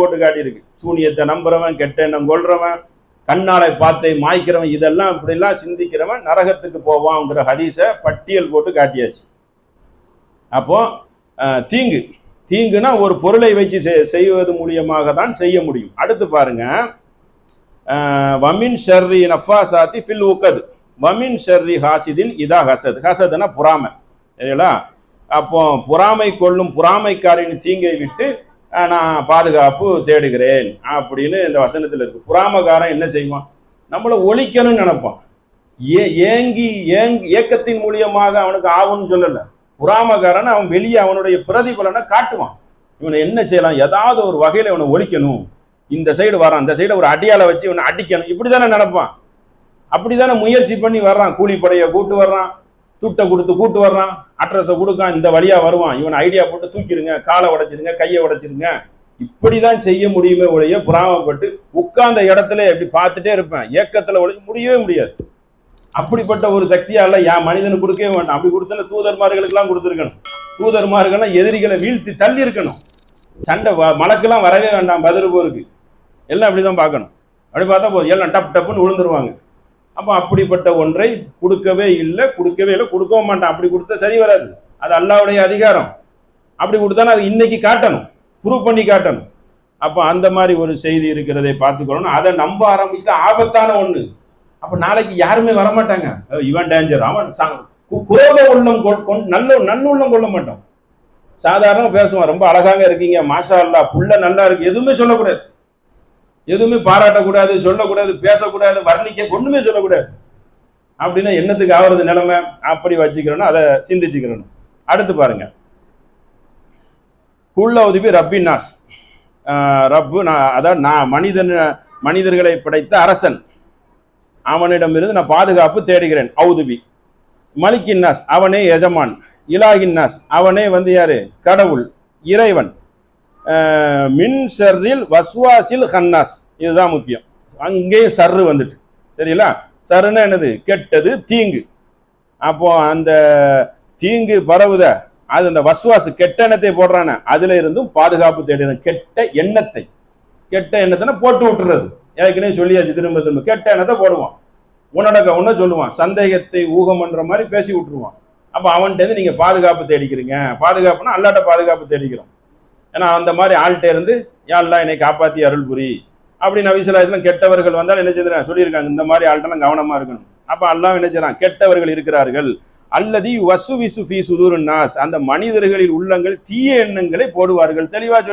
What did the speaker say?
போட்டு காட்டியிருக்கு. சூனியத்தை நம்புறவன் கெட்ட எண்ணம் கொள்றவன் கண்ணாலை பார்த்தை மாய்க்கிறவன் இதெல்லாம் இப்படிலாம் சிந்திக்கிறவன் நரகத்துக்கு போவான்ங்கிற ஹதீஸை பட்டியல் போட்டு காட்டியாச்சு. அப்போ தீங்கு. தீங்குனா ஒரு பொருளை வச்சு செய்- செய்வது மூலியமாக தான் செய்ய முடியும். அடுத்து பாருங்க. வமின் ஷர்ரி நஃபாசாத்தி ஃபில் உக்கது வமின் ஷர்ரி ஹாசிதின் இதா ஹசத். ஹசதுனா புறாமை. சரிங்களா? அப்போ பொறாமை கொள்ளும் பொறாமைக்காரின் தீங்கை விட்டு நான் பாதுகாப்பு தேடுகிறேன் அப்படின்னு இந்த வசனத்தில் இருக்கு. பொறாமைக்காரன் என்ன செய்வான்? நம்மளை ஒழிக்கணும்னு நினைப்பான். ஏ ஏங்கி ஏங்கி ஏக்கத்தின் மூலியமாக அவனுக்கு ஆகும்னு சொல்லலை. பொறாமக்காரன் அவன் வெளியே அவனுடைய பிரதிபலனை காட்டுவான். இவனை என்ன செய்யலாம்? ஏதாவது ஒரு வகையில் இவனை ஒழிக்கணும். இந்த சைடு வரான் இந்த சைடு ஒரு அடியால வச்சு இவனை அடிக்கணும். இப்படி தானே நினைப்பான். அப்படி தானே முயற்சி பண்ணி வர்றான். கூலிப்படையை கூட்டு வர்றான். துட்டை கொடுத்து கூட்டு வர்றான். அட்ரஸை கொடுக்கான். இந்த வழியாக வருவான். இவனை ஐடியா போட்டு தூக்கிடுங்க காலை உடைச்சிருங்க கையை உடைச்சிருங்க இப்படிதான் செய்ய முடியுமே ஒழிய புறாமப்பட்டு உட்கார்ந்த இடத்துல எப்படி பார்த்துட்டே இருப்பேன். ஏக்கத்தில் ஒழிய முடியவே முடியாது. அப்படிப்பட்ட ஒரு சக்தியால என் மனிதனுக்கு கொடுக்கவே வேண்டாம். அப்படி கொடுத்தன தூதர்மார்களுக்கெல்லாம் கொடுத்துருக்கணும். தூதர்மார்கள்லாம் எதிரிகளை வீழ்த்தி தள்ளி இருக்கணும் சண்டை வ- மலக்கெல்லாம் வரவே வேண்டாம் பதில் போருக்கு. எல்லாம் அப்படிதான் பார்க்கணும். அப்படி பார்த்தா போதும். எல்லாம் டப் டப்புன்னு விழுந்துருவாங்க. அப்போ அப்படிப்பட்ட ஒன்றை கொடுக்கவே இல்லை கொடுக்கவே இல்லை கொடுக்கவும் மாட்டான். அப்படி கொடுத்தா சரி வராது. அது அல்லாவுடைய அதிகாரம். அப்படி கொடுத்தாலும் அது இன்னைக்கு காட்டணும். ப்ரூவ் பண்ணி காட்டணும். அப்போ அந்த மாதிரி ஒரு செய்தி இருக்கிறதை பார்த்துக்கணும் அதை நம்ப ஆரம்பிச்சா ஆபத்தான ஒன்று அப்போ நாளைக்கு யாருமே வரமாட்டாங்க. இவன் டேஞ்சர் அவன் குரோத உள்ளம் கொண்- நல்ல நல்லுள்ளம் கொள்ள மாட்டோம் சாதாரண பேசுவான். ரொம்ப அழகாக இருக்கீங்க. மாஷா அல்லா புள்ள நல்லா இருக்கு. எதுவுமே சொல்லக்கூடாது. எதுவுமே பாராட்டக்கூடாது சொல்லக்கூடாது பேசக்கூடாது வர்ணிக்க ஒண்ணுமே சொல்லக்கூடாது. அப்படின்னா என்னத்துக்கு ஆகிறது நிலைமை? அப்படி வச்சுக்கிறோன்னா அதை சிந்திச்சுக்கிறணும். அடுத்து பாருங்க. குள்ள உதவி ரப்பின்னாஸ் ரப்பு நான் அதான் நான் மனிதன் மனிதர்களை படைத்த அரசன். அவனிடமிருந்து நான் பாதுகாப்பு தேடுகிறேன். அவுதுபி மலிக்கின் நாஸ் அவனே எஜமான். இலாகின் நாஸ் அவனே வந்து யாரு? கடவுள் இறைவன். மின் ஷர்ரில் வஸ்வாசில் ஹன்னாஸ். இதுதான் முக்கியம். அங்கேயும் சர்ரு வந்துட்டு. சரிங்களா? சருன்னா என்னது? கெட்டது தீங்கு. அப்போ அந்த தீங்கு பரவுத அது அந்த வஸ்வாசு கெட்ட எண்ணத்தை போடுறானே அதுல இருந்தும் பாதுகாப்பு தேடின கெட்ட எண்ணத்தை. கெட்ட எண்ணத்தை போட்டு விட்டுறது. ஏற்கனவே சொல்லியாச்சு திரும்ப திரும்ப. கெட்ட எண்ணத்தை போடுவான். உன்னடக்க ஒன்று சொல்லுவான். சந்தேகத்தை ஊகம் பண்ற மாதிரி பேசி விட்டுருவான். அப்போ அவன்கிட்ட நீங்கள் நீங்க பாதுகாப்பு தேடிக்கிறீங்க. பாதுகாப்புனா அல்லாட்ட பாதுகாப்பு தேடிக்கிறோம். ஏன்னா அந்த மாதிரி ஆள்கிட்ட இருந்து யாழ்லா என்னை காப்பாற்றி அருள் புரி அப்படி நபிசுல்லாஸ்லாம் கெட்டவர்கள் வந்தால் என்ன செய்யறாங்க? சொல்லியிருக்காங்க இந்த மாதிரி ஆள்கிட்டலாம் கவனமாக இருக்கணும். அப்போ அல்லாம் என்ன செய்றான் கெட்டவர்கள் இருக்கிறார்கள். அல்லது வசு விசு ஃபீ சுதூர் நாஸ். அந்த மனிதர்களில் உள்ளங்கள் தீய எண்ணங்களை போடுவார்கள். தெளிவாக